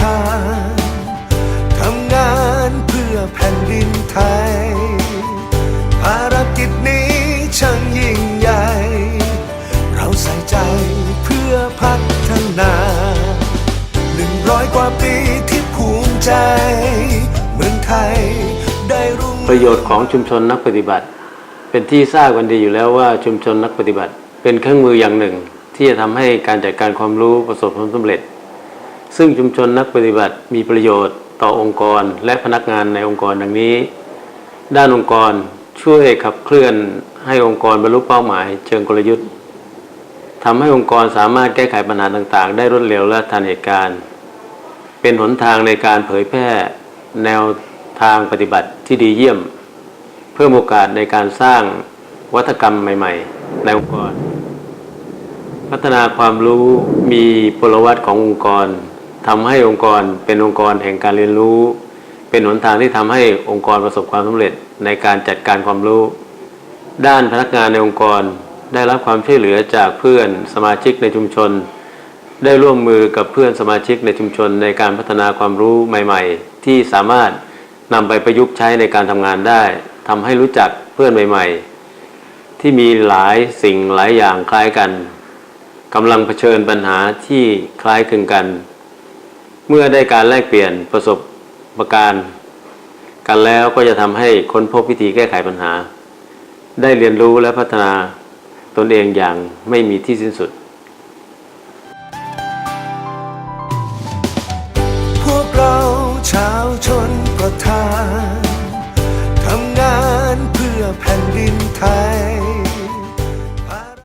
ทางทำงานเพื่อแผ่นดินไทย ภารกิจนี้ช่างยิ่งใหญ่ เราใส่ใจเพื่อพัฒนาหนึ่งร้อยกว่าปีที่ภูมิใจ เมืองไทยได้รุ่งประโยชน์ของชุมชนนักปฏิบัติ เป็นที่ทราบกันดีอยู่แล้วว่าชุมชนนักปฏิบัติ เป็นเครื่องมืออย่างหนึ่ง ที่จะทำให้การจัดการความรู้ประสบความสำเร็จ ซึ่งชุมชนนักปฏิบัติมีประโยชน์ต่อองค์กรและพนักงานในองค์กรดังนี้ ด้านองค์กรช่วยขับเคลื่อนให้องค์กรบรรลุเป้าหมายเชิงกลยุทธ์ทำให้องค์กรสามารถแก้ไขปัญหาต่างๆ ได้รวดเร็วและทันเหตุการณ์ เป็นหนทางในการเผยแพร่แนวทางปฏิบัติที่ดีเยี่ยม เพิ่มโอกาสในการสร้างวัฒกรรมใหม่ ๆ ในองค์กร พัฒนาความรู้มีพลวัตขององค์กร ทำให้องค์กรเป็นองค์กรแห่งการเรียนรู้ เป็นหนทางที่ทำให้องค์กรประสบความสำเร็จในการจัดการความรู้ ด้านพนักงานในองค์กรได้รับความช่วยเหลือจากเพื่อนสมาชิกในชุมชน ได้ร่วมมือกับเพื่อนสมาชิกในชุมชน ในการพัฒนาความรู้ใหม่ ๆ ที่สามารถนำไปประยุกต์ใช้ในการทำงานได้ทำให้รู้จักเพื่อนใหม่ ๆ ที่มีหลายสิ่งหลายอย่างคล้ายกันกำลังเผชิญปัญหาที่คล้ายคลึงกัน เมื่อได้การแลกเปลี่ยนประสบประการกันแล้วก็จะทำให้ค้นพบวิธีแก้ไขปัญหา ได้เรียนรู้และพัฒนาตนเองอย่างไม่มีที่สิ้นสุด พวกเราชาวชน